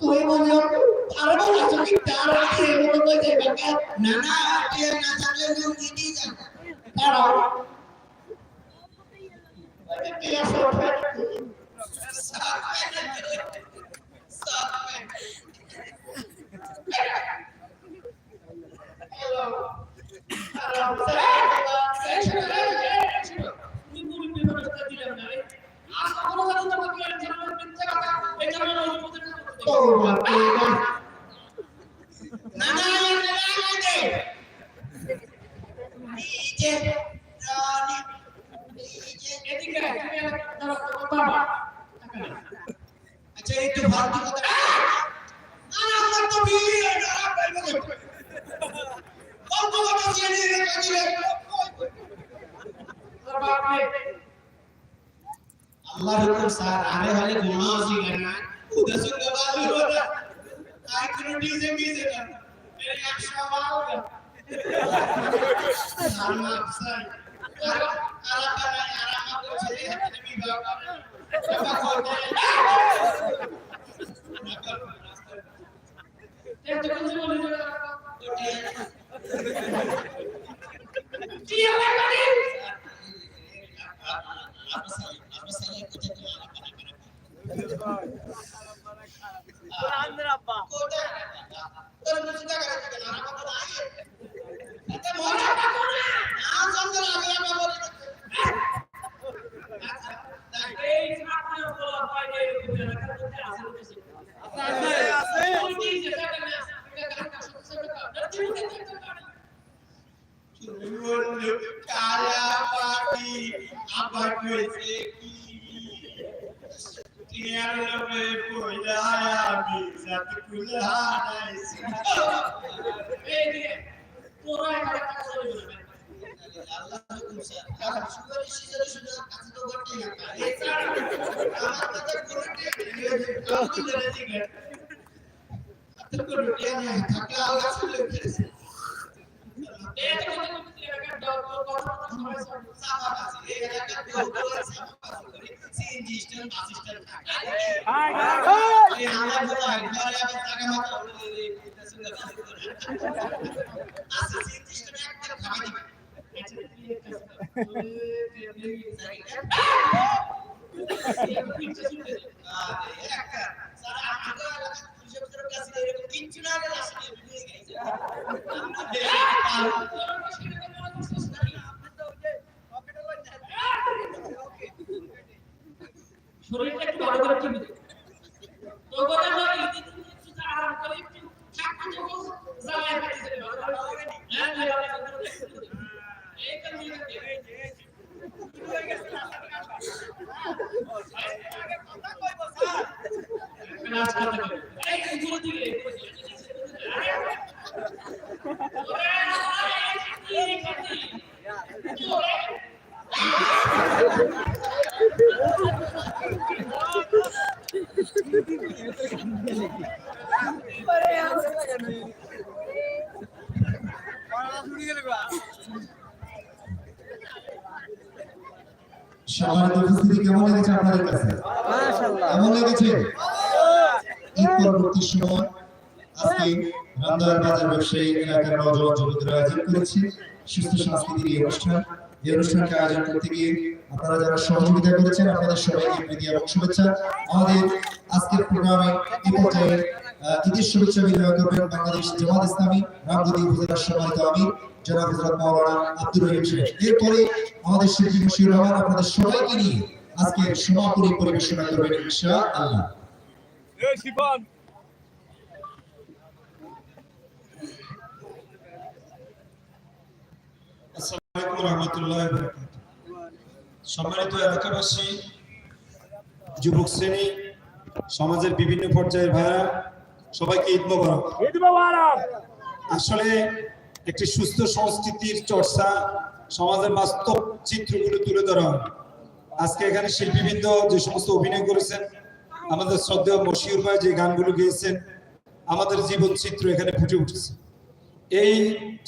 না তুই বলল তার বলা চোখে তার আছে মনে করে যাবে না না টিয়ার না থাকলে লোক দিতেই যাবে। কারণ না না আচ্ছা একটু ফালতু কথা না না আমার তো বিয়ে না কত কথা জেনে রেখে দিলে আল্লাহর হুকুম স্যার আরে হলে ঘুমাও সিগার না উদা সুন্দর বাবু হোদা introducing me to them. Very extra about them. I'm upset. Arab, Arab, Arab, Arab, Arab, Arab, Arab, Arab, কালা পাটি আবার কইছে কি? টিয়ার লবে পয়লায়া আমি সাত কুলহানাইছি আল্লাহ হুকুম স্যার কারণ সুগারি সিজারি শুনে কাছে তো ঘটে না আমার কথা কোনটি কাম করে দিলে তো কোন টিয়া না থাকলে আল্লাহ চলে গেছে সামা আছে এই এলাকা তো সামা আছে সিএনজি স্ট্যান্ড বাস স্ট্যান্ড থাকে এই আমার তো ঘরে আবার টাকা মাথা আছে সিএনজি স্ট্যান্ড একটা খাওয়া দিবে শরীরটা একটু ভালো করে টিপে দে তো কথা হলো এই যে তুমি একটু আরাম করে একটু ঠাকুর যখন জ্বালায় কাটি দিতে পারো হ্যাঁ এই কারণে নাচ করতে হবে এই গুলো দিকে সম্মানিত উপস্থিতি কেমন লেগেছে আপনাদের কাছে? কেমন লেগেছে? পরবর্তী আজকে রামদার বাজার ব্যবসায়ী এলাকার নজওয়ান যুবকদের আয়োজন করেছি সুস্থ সাংস্কৃতিক এই অনুষ্ঠান। এই অনুষ্ঠানকে আয়োজন করতে গিয়ে আপনারা যারা সহযোগিতা করেছেন, আপনাদের সবাইকে প্রীতি এবং শুভেচ্ছা। আমাদের আজকের প্রোগ্রামে এই পর্যায়ে ঈদের শুভেচ্ছা বিনিময় করবেন বাংলাদেশ জামাত ইসলামী, রামগতি উপজেলার সম্মানিত আমির, জনাব হজরত মাওলানা আব্দুর রহিম সাহেব। এরপরে আমাদের শিল্পী মুশিউর রহমান, আপনাদের সবাইকে নিয়ে আজকে সমাপনী পরিবেশনা করবেন ইনশাআল্লাহ। আসসালামু সম্মানিত এলাকাবাসী যুবক শ্রেণি সমাজের বিভিন্ন পর্যায়ের ভাইরা সবাইকে ঈদ মোবারক। আসলে একটি সুস্থ সংস্কৃতির চর্চা সমাজের বাস্তব চিত্রগুলো তুলে ধরা আজকে এখানে শিল্পীবৃন্দ যে সমস্ত অভিনয় করেছেন আমাদের শ্রদ্ধেয় মশিউর ভাই যে গানগুলো গেয়েছেন আমাদের জীবন চিত্র এখানে ফুটে উঠেছে। এই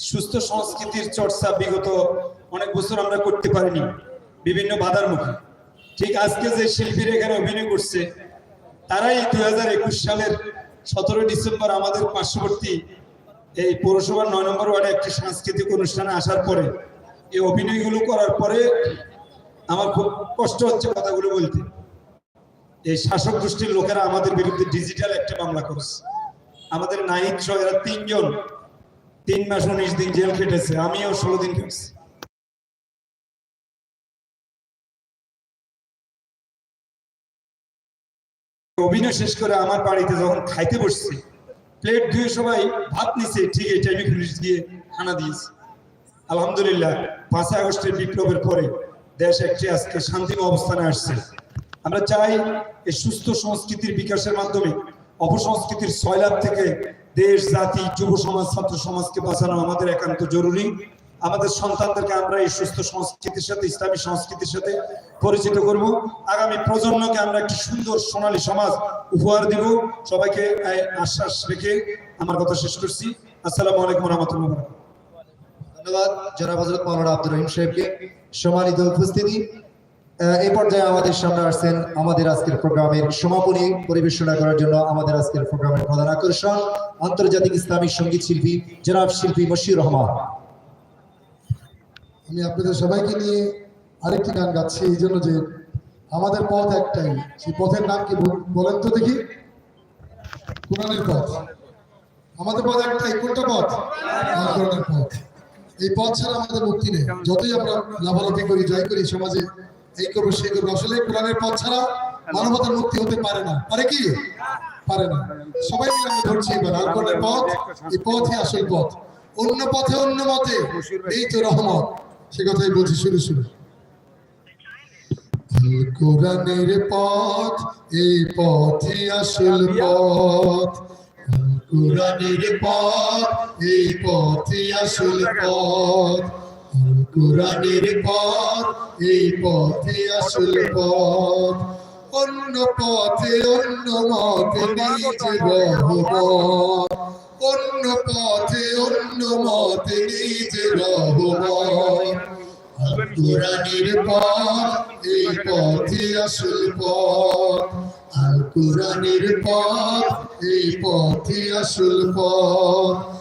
সুস্থ সংস্কৃতির চর্চা বিগত অনেক বছর আমরা করতে পারিনি, বিভিন্ন বাধার মুখে। ঠিক আজকে যে শিল্পীরা এখানে অভিনয় করছে, তারাই দুই হাজার একুশ সালের সতেরো ডিসেম্বর আমাদের পার্শ্ববর্তী এই পৌরসভার নয় নম্বর ওয়ার্ডে একটি সাংস্কৃতিক অনুষ্ঠানে আসার পরে, এই অভিনয়গুলো করার পরে আমার খুব কষ্ট হচ্ছে কথাগুলো বলতে। এই শাসক গোষ্ঠীর লোকেরা আমাদের বিরুদ্ধে ডিজিটাল একটা মামলা করেছে। আমাদের নাহিদ সহ এরা তিনজন তিন মাস উনিশ দিন জেল খেটেছে, আমিও ষোলো দিন খেটেছি। অভিনয় শেষ করে আমার বাড়িতে যখন খাইতে বসছি, প্লেট ধুয়ে সবাই ভাত নিছে, ঠিক এই টাইমে পুলিশ দিয়ে হানা দিয়েছে। আলহামদুলিল্লাহ, পাঁচই আগস্টের বিপ্লবের পরে দেশ একটি আজকে শান্তিম অবস্থানে আসছে। আমরা চাই এই সুস্থ সংস্কৃতির বিকাশের মাধ্যমে, অপসংস্কৃতির সয়লাভ থেকে দেশ, জাতি, যুব সমাজ, ছাত্র সমাজকে বাঁচানো আমাদের একান্ত জরুরি। আমাদের সন্তানদেরকে আমরা এই সুস্থ সংস্কৃতির সাথে, ইসলামী সংস্কৃতির সাথে পরিচিত করব। আগামী প্রজন্মকে আমরা একটি সুন্দর সোনালী সমাজ উপহার দিব। সবাইকে আশ্বাস রেখে আমার কথা শেষ করছি। আসসালামু আলাইকুম রহমতুল্লাহ ধন্যবাদ। জনাব হজরত মাওলানা আব্দুর রহিম সাহেবকে সম্মানিত উপস্থিতি। এই পর্যায়ে আমাদের সামনে আসছেন আমাদের আজকের প্রোগ্রামের সমাপনী পরিবেশনা করার জন্য আমাদের আজকের প্রোগ্রামের প্রধান আকর্ষণ, আন্তর্জাতিক ইসলামী সংগীত শিল্পী জনাব শিল্পী মশিউর রহমান। আমি আপনাদের সবাইকে নিয়ে আরেকটি গান গাচ্ছি, এই জন্য যে আমাদের পথ একটাই। সেই পথের নাম কি বল- বলেন তো দেখি। কোরআনের পথ। আমাদের পথ একটাই, কোনটা পথ? কোরআনের পথ। এই পথ ছাড়া আমাদের মুক্তি নেই। যতই আমরা লাভালাভি করি যাই করি সমাজে এই করব সেই করব আসলে কোরআনের পথ ছাড়া মানবতার মুক্তি হতে পারে না। পারে কি? পারে না। সবাই মিলে আমরা ধরছি এবার। আল কোরআনের পথ? এই পথই আসল পথ। অন্য পথে, অন্য মতে। এই তো রহমত। সে কথাই বলছি শুরু শুরু কোরআনের পথ, এই পথই আসল পথ। কোরআনের পথ, এই পথই আসল পথ। কোরআনের পথ, এই পথই আসল পথ। অন্য পথে, অন্য মতে নিজে রহমত। অন্য পথে, অন্য মতে নিজে রহমত। কোরআনের পথ, এই পথে আসল পথ। আল কোরআনের পথ, এই পথে আসল পথ।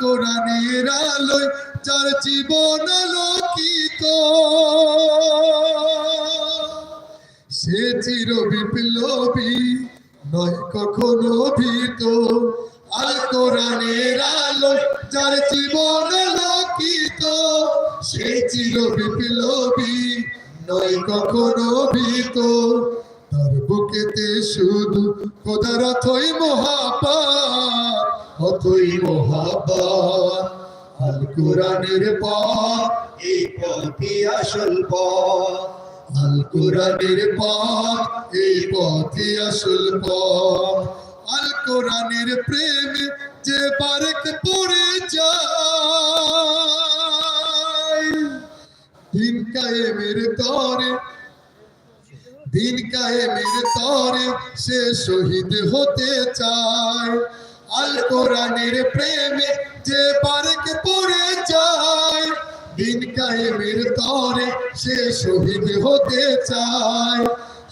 কোরআনের আলোয়, যার জীবন আলোকিত। সে চির বিপ্লবী নয়, কখনো ভীত। আল কোরআনের আলো যার জীবন আলোকিত, সে চির বিপ্লবী নয়, কখনো ভীত। তার বুকেতে শুধু খোদার অথই মহাপাত অথই মহাপাত আল কোরআনের পথ এই আসল আল কোরআনের পথ আসল আল কোরআনের প্রেমে যে বারেক পড়ে যায়, দিন কায়েমের তরে, দিন কায়েমের তরে সে শহীদ হতে চায়। আল কোরআনের প্রেমে যে বারেক পড়ে যায়, দিন কায়েমের তরে সে শহীদ হতে চায়।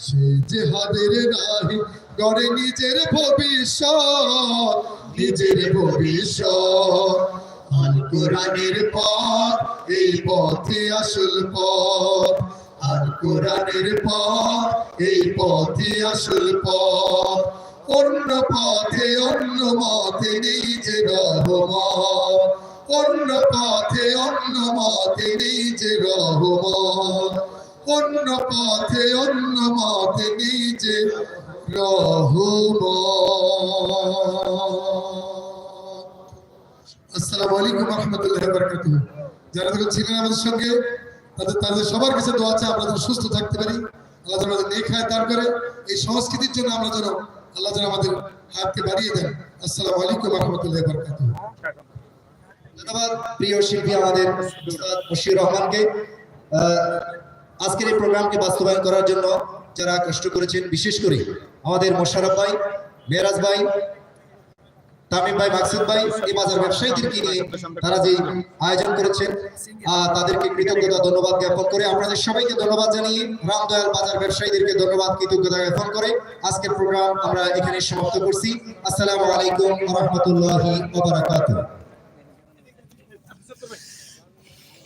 সে জেহাদের নাহি গড়ে নিজের ভবিষ্যৎ নিজের ভবিষ্যৎ। আল কোরআনের পথ, এই পথে আসল পথ। আল কোরআনের পথ, এই পথে আসল পথ। অন্য পথে, অন্য মতে নিজে রহমত। অন্য পথে, অন্য মতে নিজে রহমত। অন্য পথে, অন্য মতে নিজে রহমত। আসসালামু আলাইকুম রহমতুল্লাহ বারকাতুহ। যারা যখন ছিলেন আমাদের সঙ্গে, তাদের তাদের সবার কাছে দোয়া আছে আমরা যেন সুস্থ থাকতে পারি। আল্লাহ যেন আমাদের হায়াত দান করে। এই সংস্কৃতির জন্য আমরা যেন আল্লাহ যেন আমাদের হাতকে বাড়িয়ে দেন। আসসালামু আলাইকুম রহমতুল্লাহ বরকাত ধন্যবাদ প্রিয় শিল্পী আমাদের মশিউর রহমানকে। আজকের এই প্রোগ্রামকে বাস্তবায়ন করার জন্য যারা কষ্ট করেছেন, বিশেষ করে আমাদের মোশারফ ভাই, মেরাজ ভাই তামিম ভাই, মাকসুদ ভাই এই বাজার ব্যবসায়ীদেরকে নিয়ে তারা যে আয়োজন করেছেন তাদেরকে কৃতজ্ঞতা, ধন্যবাদ জ্ঞাপন করে আপনাদের সবাইকে ধন্যবাদ জানিয়ে রামদয়াল বাজার ব্যবসায়ীদেরকে ধন্যবাদ, কৃতজ্ঞতা জ্ঞাপন করে আজকের প্রোগ্রাম আমরা এখানে সমাপ্ত করছি। আসসালামু আলাইকুম রহমতুল্লাহি